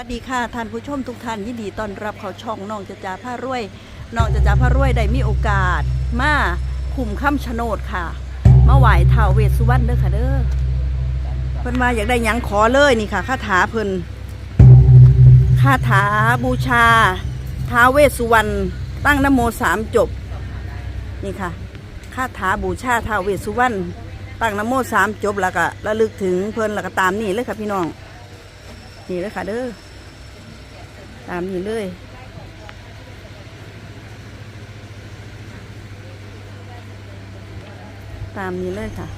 สวัสดีค่ะท่านผู้ชมทุกท่านยินดีต้อนรับเขาช่องน้องจะจ่าผ้ารวยน้องจะจ่าผ้ารวยได้มีโอกาส มาคุมค่ำชะโนดค่ะ มาไหว้ท้าวเวสสุวรรณเด้อค่ะเด้อเพิ่นมาอยากได้หยังขอเลยนี่ค่ะคาถาเพิ่นคาถาบูชาท้าวเวสสุวรรณตั้งนโมสามจบนี่ค่ะคาถาบูชาท้าวเวสสุวรรณตั้งนโมสามจบแล้วก็ระลึกถึงเพิ่นแล้วก็ตามนี่เลยค่ะพี่น้องนี่เลยค่ะเด้อ ตามนี้เลยตามนี้เลยค่ะ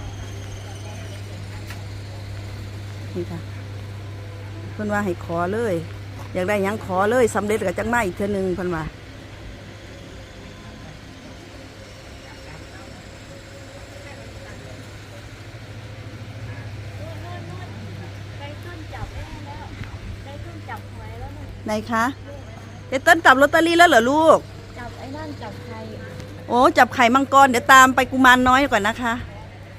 นี่ค่ะเพิ่นว่าให้ขอเลย อยากได้ยังขอเลยสำเร็จกับจังมาอีกเท่านึงเพิ่นว่า ได้ต้นจับได้แล้วได้ต้นจับหวยแล้วนี่ ไหนคะเดต้นจับลอตเตอรี่แล้วเหรอลูก จับไอ้นั่นจับใครโอ้จับไข่มังกรเดี๋ยวตามไปกุมารน้อยก่อนนะคะ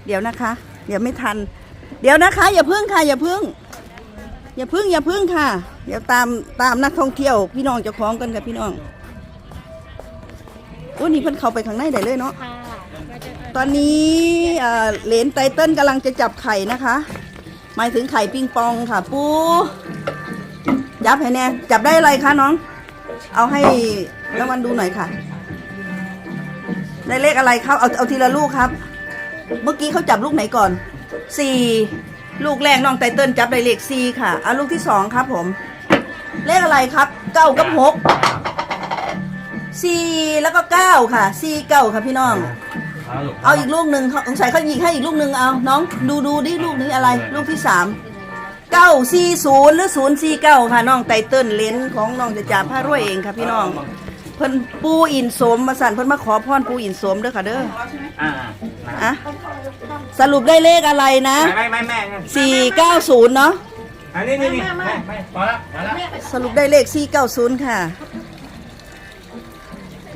เดี๋ยวนะคะ เดี๋ยวไม่ทัน เดี๋ยวนะคะ อย่าพึ่งค่ะ อย่าพึ่ง อย่าพึ่งอย่าพึ่งค่ะ เดี๋ยวตามตามนักท่องเที่ยว พี่น้องเจะคล้าของกันกับพี่น้องโอ้นี่เพิ่นเข้าไปข้างในได้เลยเนาะค่ะก็จะตอนนี้เอ่อเหรนไตเติ้ลกำลังจะจับไข่นะคะ หมายถึงไข่ปิงปองค่ะ ปู ยับให้แน่จับได้อะไรคะน้อง เอาให้ละวันดูหน่อยค่ะ ได้เลขอะไรครับ เอาเอาทีละลูกครับ เมื่อกี้เขาจับลูกไหนก่อนสี่ลูกแรกน้องไตเติ้ลจับได้เลขสี่ค่ะเอาลูกที่สองครับ ผม เลขอะไรครับเก้ากับหกสี่แล้วก็เก้าค่ะสี่เก้าค่ะพี่น้อง เอาอีกลูกหนึ่งเขาสงสัยเขายิงให้อีกลูกหนึ่งเอาน้อง ดูดูดิลูกนี้อะไร ลูกที่สาม เก้าสี่ศูนย์หรือศูนย์สี่เก้าค่ะน้องไตเติ้ลเลนของน้องจะจ่าผ้ารวยเองค่ะพี่น้อง เพิ่นปูอินสมมาสั่นเพิ่นมาขอพรปูอินสมเด้อค่ะเด้ออ่าอะสรุปได้เลขอะไรนะไม่ไม่ไม่แม่สี่เก้าศูนย์เนาะอันนี้นี่นี่ไม่ไม่พอละพอละสรุปได้เลขสี่เก้าศูนย์ค่ะ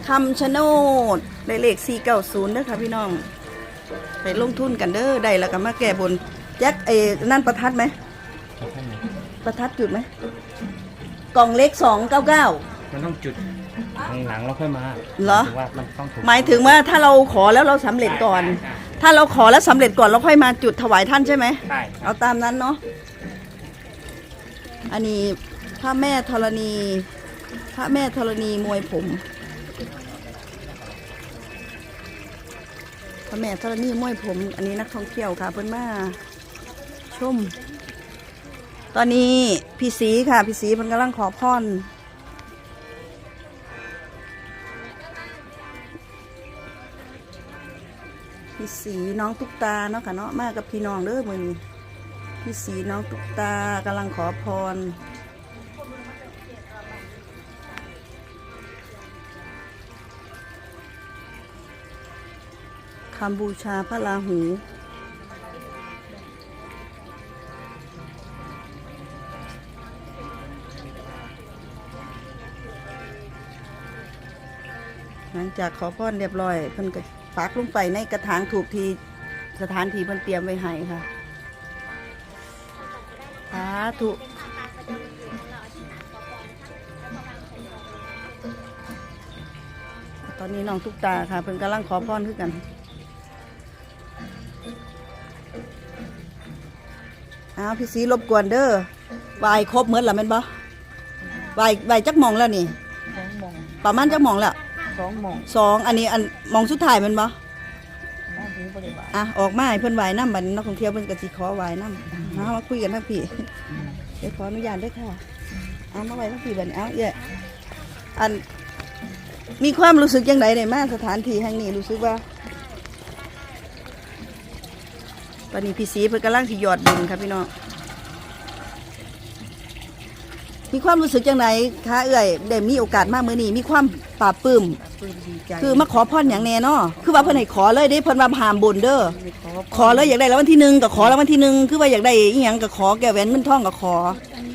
คำชะโนดได้เลขสี่เก้าศูนย์เด้อค่ะพี่น้อง ไปลงทุนกันเด้อได้แล้วก็มาแก้บนแจ็คเอนั่นประทัดไหม ประทัดจุดไหมกล่องเล็กสองเก้าเก้ามันต้องจุดข้างหลังเราค่อยมาเหรอถึงว่ามันต้องถูกหมายถึงว่าถ้าเราขอแล้วเราสำเร็จก่อน ถ้าเราขอแล้วสำเร็จก่อนเราค่อยมาจุดถวายท่านใช่ไหม ใช่เอาตามนั้นเนาะ อันนี้พระแม่ธรณี พระแม่ธรณีมวยผม พระแม่ธรณีมวยผม อันนี้นักท่องเที่ยวค่ะเพิ่นมาชม ตอนนี้พี่สีค่ะ พี่สีเพิ่นกำลังขอพรพี่สีน้องตุ๊กตาเนาะค่ะเนาะมากับพี่น้องเด้อมือนี้พี่สีน้องตุ๊กตากำลังขอพรคำบูชาพระราหู จากขอพรเรียบร้อยเพิ่นก็ปักลงไปในกระถางถูกทีสถานที่เพิ่นเตรียมไว้ให้ค่ะสาธุตอนนี้น้องตุ๊กตาค่ะเพิ่นกำลังขอพรคือกันอ้าวพี่สีรบกวนเด้อไหวายครบเหมือนละแม่นบ่ไหวายไหวายจักหมองแล้วนี่สองโมงประมาณจักหมองแล้ว สองโมงสองอันนี้อันหมองสุดท้ายแมันบ่น้องหูบริวารอะออกมาให้เพิ่นไหวน้ำบัดนนักท่องเที่ยวเพิ่นก็สิขอไหวน้ำมามาคุยกันทั้งพี่เดี๋ยวขออนุญาตด้วยค่ะเอามาไว้ทั้งพี่บัดนี้เอาเอ้ยอันมีความรู้สึกยังไงในมาสถานที่แห่งนี้รู้สึกว่าตอนนี้พี่สีเพิ่นกำลังสิหยอดบุญครับพี่น้อง มีความรู้สึกยังไงคะเอ้ยได้มีโอกาสมามื้อนี้มีความปลาบปลื้มปืนดีใจคือมาขอพรอย่างแน่เนาะคือว่าเพิ่นให้ขอเลยเด้เพิ่นว่าหามบุญเด้อไม่ขอขอเลยอยากได้แล้ววันที่หนึ่งก็ขอแล้ววันที่หนึ่งคือว่าอยากได้อีหยังก็ขอแก้วแหวนเงินทองก็ขอ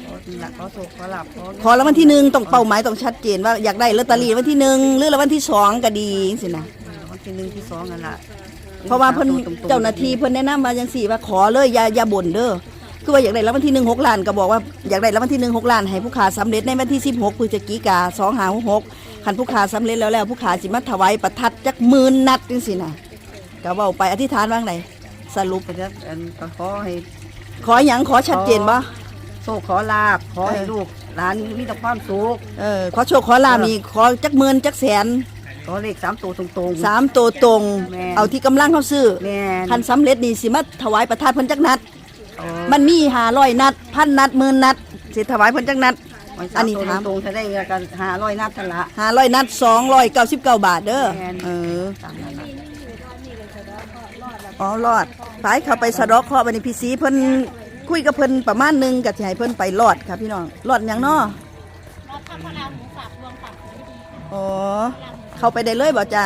ขอดีละขอโศกขอหลับขอขอแล้ววันที่หนึ่งต้องเป้าหมายต้องชัดเจนว่าอยากได้ลอตเตอรี่วันที่หนึ่งหรือแล้ววันที่สองก็ดีสินะวันที่หนึ่งที่สองนั่นแหละเพราะว่าเพิ่นเจ้าหน้าที่เพิ่นแนะนำมาจังสี่ว่าขอเลยอย่าอย่าบ่นเด้อ คือว่าอยากได้รางวัลที่หนึ่งหกล้านก็บอกว่าอยากได้รางวัลที่หนึ่งหกล้านให้ผู้ขาสำเร็จในวันที่สิบหกพฤศจิกาสองหาหกคันผู้ขาสำเร็จแล้วแล้วผู้ขาสิมาถวายประทัดจักหมื่นนัดจังสินะก็เว้าไปอธิษฐานว่างไดสรุปก็จะอันก็ขอให้ขอหยังขอชัดเจนบ่โชคขอลาบขอให้เออลูกหลานมีแต่ความสุขเออขอโชคขอลาบนี่ขอจักหมื่นจักแสนขอเลขสามตัวตรงๆสามตัวตรงแม่นเอาที่กำลังเขาซื้อแม่นคันสำเร็จนี่สิมาถวายประทัดเพิ่นจักนัดอ๋อ มันมีหาร้อยนัดพันนัดหมื่นนัดสิถวายเพิ่นจักนัด อัอันนนี้นี้ถาถามมตรงๆจะได้กันหาร้อยนัดทันละ หาร้อยนัดสองร้อยเก้าสิบเก้าบาทเด้อแม่น เออตามนั้นล่ะอ๋อรอดไปเข้าไปสะเดอกเคราะห์บัดนี้พี่สีเพิ่นคุยกับเพิ่นประมาณหนึงก็สิให้เพิ่นไปรอดค่ะพี่น้องรอดหยังเนาะเราทำพลังหมูสับรวมกับหมูดีอ๋อเข้าไปได้เลยบ่จ้า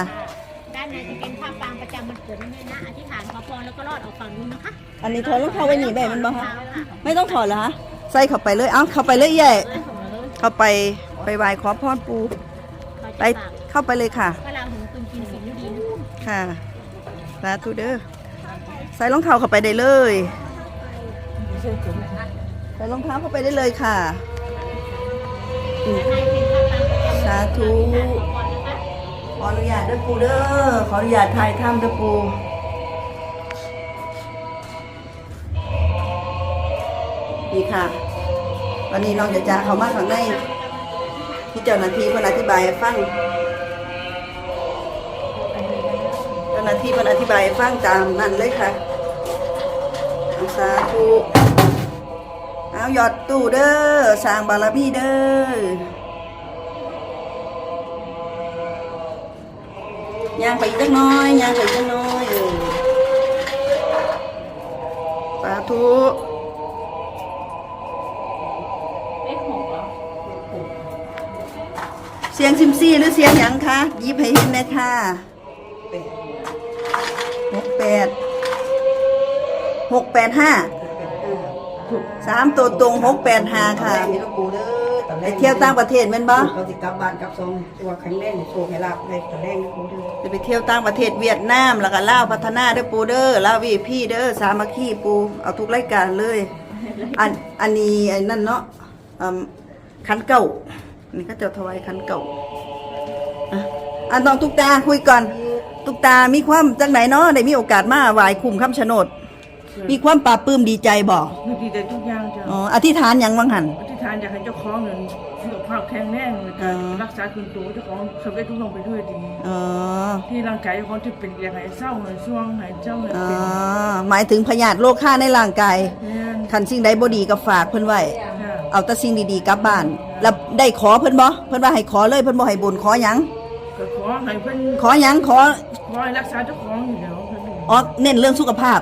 อันนี้ถอดรองเท้าไว้นี่ได้มันบ่คะค่ะไม่ต้องถอดเหรอฮะใส่เข้าไปเลยเอ้าเข้าไปเลยใหญ่เข้าไปไปไหว้ขอพรปู่ไปเข้าไปเลยค่ะพลังหมูคุณกินสิ่งที่ดีนะค่ะสาธุเด้อใส่รองเท้าเข้าไปได้เลยใส่รองเท้าเข้าไปได้เลยค่ะอืมให้เป็นผ้าฟางประจำสาธุขอพรนะคะขออนุญาตเด้อปูเด้อขออนุญาตถ่ายทำเด้อปู นี่ค่ะ วันนี้น้องจะจ่าเขามาข้างในที่เจ้าหน้าที่เพิ่นอธิบายฟังเจ้าหน้าที่เพิ่นอธิบายฟังตามนั่นเลยค่ะสาธุเอาหยอดตู้เด้อสร้างบารมีเด้อย่างไปจักน้อยย่างไปจักน้อยเออสาธุ เสียงซิมซี่หรือเสียงหยังคะหยิบให้เห็นเลยค่ะหกแปดหกแปดห้าสามตัวตรงหกแปดห้าค่ะตอนแรกนี่ลูกปูเด้อตอนแรไปกเที่ยวต่างประเทศแม่นบ่เราสิกลับบ้านกลับซองตัวแข็งแรงนี่โชคให้ลาบได้ตอนแรกนี่ปูเด้อจะไปเที่ยวต่างประเทศเวียดนามแล้วก็ลาวพัฒนาเด้อปูเด้อลาววีพี่เด้อสามัคคีปูเอาทุกรายการเลย อันอันนี้ไอ้นั่นเนาะอืมขันเก่าอั นนี้ก็จะถวายขันเก่าอะอันน้องตุกตาคุยก่อน ตุกตามีความจังไหนเนาะได้มีโอกาสมาไหว้คุมคำชะโนด มีความปลาบปลื้มดีใจบ่ไม่ดีแต่ทุกอย่างจ้ะอ๋ออธิษฐานหยังวังหัน อธิษฐานอยากให้เจ้าของเงินสุขภาพแข็งแรงในการอ๋อ รักษาคุณตัวเจ้าของสำเร็จทุกลงไปด้วยดี อ๋อที่ร่างกายเจ้าของที่เป็นอย่างไรเศร้าเหมือนช่วงไหนเจ้าเหมือนอ๋อเป็นหมายถึงพยาธิโรคค่าในร่างกายแม่นคันสิ่งใดบ่ดีก็ฝากเพิ่นไว้ค่ะ เอาแต่สิ่งดีๆกลับบ้าน แล้วได้ขอเพิ่นบ่เพิ่นว่าให้ขอเลยเพิ่นบ่ให้บุญขอหยังก็ขอให้เพิ่นขอหยังขอขอให้รักษาเจ้าของอยู่แล้วเพิ่นอ๋อเน้นเรื่องสุขภาพ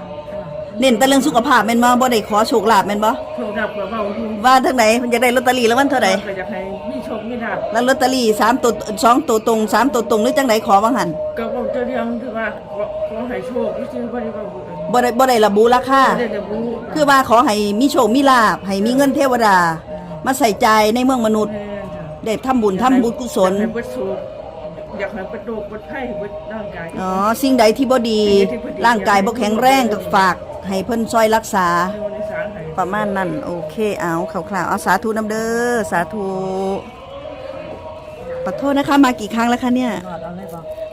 เน้นแต่เรื่องสุขภาพแม่นบ่บ่ได้ขอโชคลาภแม่นบ่โชคดับกว่าเบาดูว่าทางไหนมันอยากได้ลอตเตอรี่แล้ววันเท่าใดก็อยากให้มีโชคมีลาภแล้วลอตเตอรี่สามตัวสองตัวตรงสามตัวตรงหรือจังไดขอว่าหั่นก็บอกเจ้าเรื่องที่ว่าขอขอให้โชคที่ชื่อว่าได้ว่า บ่ได้บ่ได้ระบุราคา ได้แต่บุคือว่าขอให้มีโชคมีลาภให้มีเงินเทวดา มาใส่ใจในเมืองมนุษย์ ได้ทำบุญทำบุญกุศล อยากให้เบิดโชคอยากให้เบิดโรคเบิดไข้เบิดร่างกาย อ๋อ สิ่งใดที่บ่ดี ร่างกายบ่แข็งแรงก็ฝาก ให้เพิ่นช่วยรักษาในวันที่สามให้ ประมาณนั้น โอเคเอาคร่าวๆเอาสาธุน้ำเด้อสาธุขอโทษนะคะ มากี่ครั้งแล้วคะเนี่ย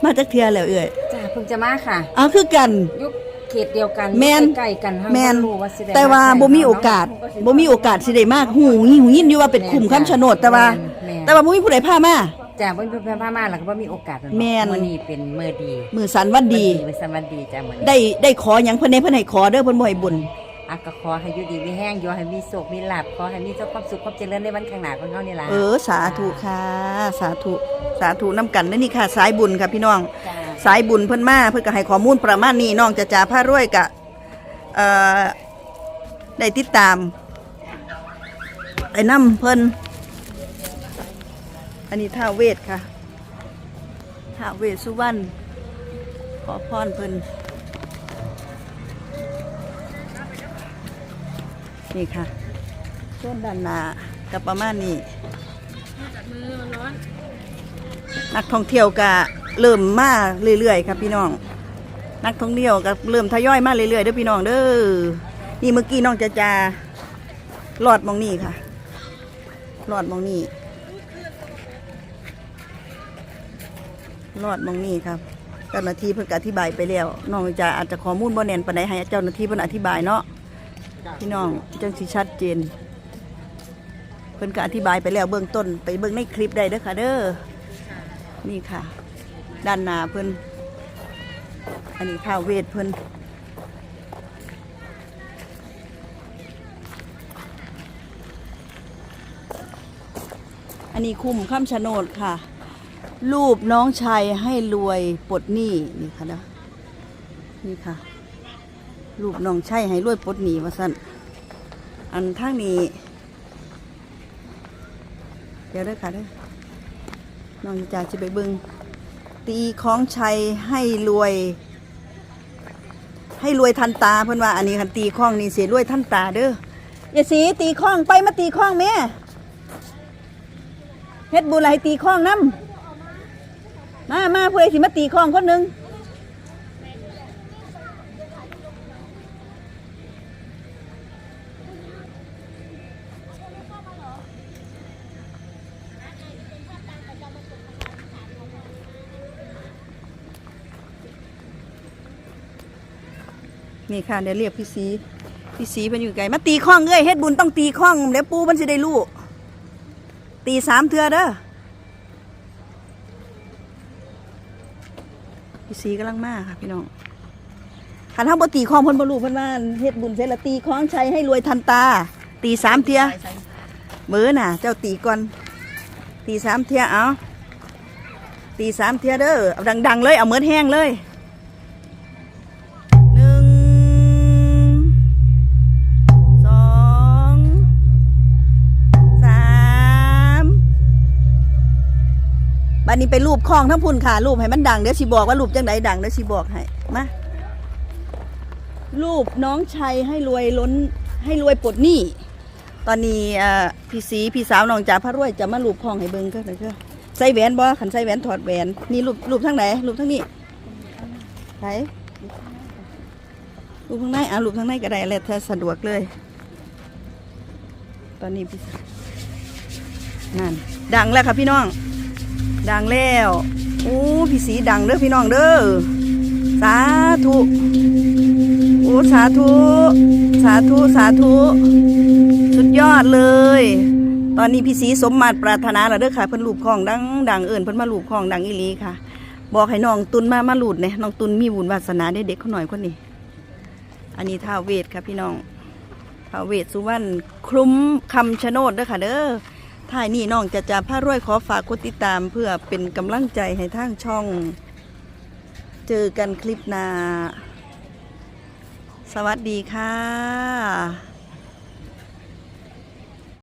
มาจากเทียแล้วเอ่ยจ้าเพิ่งจะมาค่ะ เอาคือกัน ยุค เขตเดียวกันแม่น ใกล้ๆกันเฮาแม่นบ่รู้ว่าสิได้แต่ว่าใกล้บ่มีโอกาสบ่มีโอกาสสิได้มากหูหิวยินอยู่ว่าเป็นคุมคำชะโนดแต่ว่าแม่นแต่ว่าบ่มีผู้ใดพามา จ้าบ่มีเพิ่นพามาแล้วก็บ่มีโอกาสแม่น มื้อนี้เป็นมื้อดีมือสันวันดี มื้อสวัสดีจ้ามื้อนี้ ได้ได้ขอหยังเพิ่นให้เพิ่นให้ขอเด้อเพิ่นบ่ให้บุญอะก็ขอให้อยู่ดีมีแห้งอยู่ให้มีโชคมีลาภขอให้มีความสุขความเจริญในวันข้างหน้าของเฮานี่ล่ะเออ สาธุค่ะ สาธุ สาธุน้ำกันเด้อนี่ค่ะ สายบุญค่ะพี่น้อง จ้า สายบุญเพิ่นมาเพิ่นก็ให้ข้อมูลประมาณนี้น้องจะจ่าผ้ารวยกะเอ่อได้ติดตามไอ้น้ำเพิ่นอันนี้ท่าเวทค่ะท่าเวทสุวรรณขอพรเพิ่นนี่ค่ะส่วนด้านหน้าก็ประมาณนี้นักท่องเที่ยวก็ เริ่มมาเรื่อยๆครับพี่น้อง นักท่องเที่ยวก็เริ่มทยอยมาเรื่อยๆเด้อพี่น้องเด้อนี่เมื่อกี้น้องจะจาหลอดมองนี่ค่ะหลอดมองนี่หลอดมองนี่ครับเจ้าหน้าที่เพิ่นก็อธิบายไปแล้วน้องจะอาจจะข้อมูลบ่แน่นปานใดให้เจ้าหน้าที่เพิ่นอธิบายเนาะพี่น้องจังสิชัดเจนเพิ่นก็อธิบายไปแล้วเบื้องต้นไปเบื้องในคลิปได้เด้อค่ะเด้อนี่ค่ะ ด้านหน้าเพิ่นอันนี้ท้าวเวทเพิ่นอันนี้คุ้มข้ามชโนดค่ะ รูปน้องชายให้รวยปลดหนี้นี่ค่ะนะนี่ค่ะ รูปน้องชายให้รวยปลดหนี้ว่าสั่นอันทางนี้ เดี๋ยวเด้อค่ะเด้อน้องจ่าจะไปเบิง ตีของชัยให้รวย ให้รวยทันตาเพื่อนว่าอันนี้คันตีข้องนี่เสียรวยทันตาเด้ออย่าสีตีข้องไปมาตีข้องแม่เฮ็ดบุญอะไรตีข้องน้ำมามาเพื่อสิมาตีข้องคนหนึ่ง นี่ค่ะเดี๋ยวเรียกพี่สีพี่สีมันอยู่ไกลมาตีข้องเอ้ยเฮ็ดบุญต้องตีข้องเดี๋ยวปูมันจะได้รู้ตีสามเทือเด้อพี่สีกำลังมาค่ะพี่น้องขันห้าบตีคลองพ้นบรูเพ้นว่าเฮ็ดบุญเสร็จแล้วตีคล้องใชัยให้รวยทันตา ตีสามเทียเบอน่ะ เจ้าตีก่อน ตีสามเทียเอาตีสามเทียเด้อเอาดัง ๆ เลยเอาเมือแห้งเลย บัดนี้ไปรูปคลองทั้งพุ่นค่ะรูปให้มันดังเดี๋ยวสิบอกว่ารูปจังไดดังเดี๋ยวสิบอกให้มารูปน้องชัยให้รวยล้นให้รวยปลดหนี้ตอนนี้พี่สีพี่สาวน้องจ๋าพระรวยจะมารูปคลองให้เบิ่งก็ได้เด้อใส่แหวนบ่ขันใส่แหวนถอดแหวนนี่รูปรูปทั้งไหนรูปทั้งนี้ไหนรูปทั้งในอะรูปทั้งในก็ได้แล้วถ้าสะดวกเลย ตอนนี้พี่นั่นดังแล้วค่ะพี่น้อง ดังแล้วโอ้พี่สีดังเด้อพี่น้องเด้อสาธุโอ้สาธุ สาธุ สาธุ สุดยอดเลย ตอนนี้พี่สีสมมาตรปรารถนาแล้วเด้อค่ะเพิ่นลูบของดังดังเอิ่นเพิ่นมาลูบของดังอีหลีค่ะ บอกให้น้องตุนมามาหลูดเนี่ยน้องตุนมีบุญวาสนาได้เด็กเขาหน่อยคนนี้ อันนี้ท้าเวทค่ะพี่น้องท้าเวทสุวรรณคลุ้มคำชะโนดเด้อค่ะเด้อ ท้ายนี้น้องจะจะพารวยขอฝากกดติดตามเพื่อเป็นกำลังใจให้ทางช่อง เจอกันคลิปหน้า สวัสดีค่ะ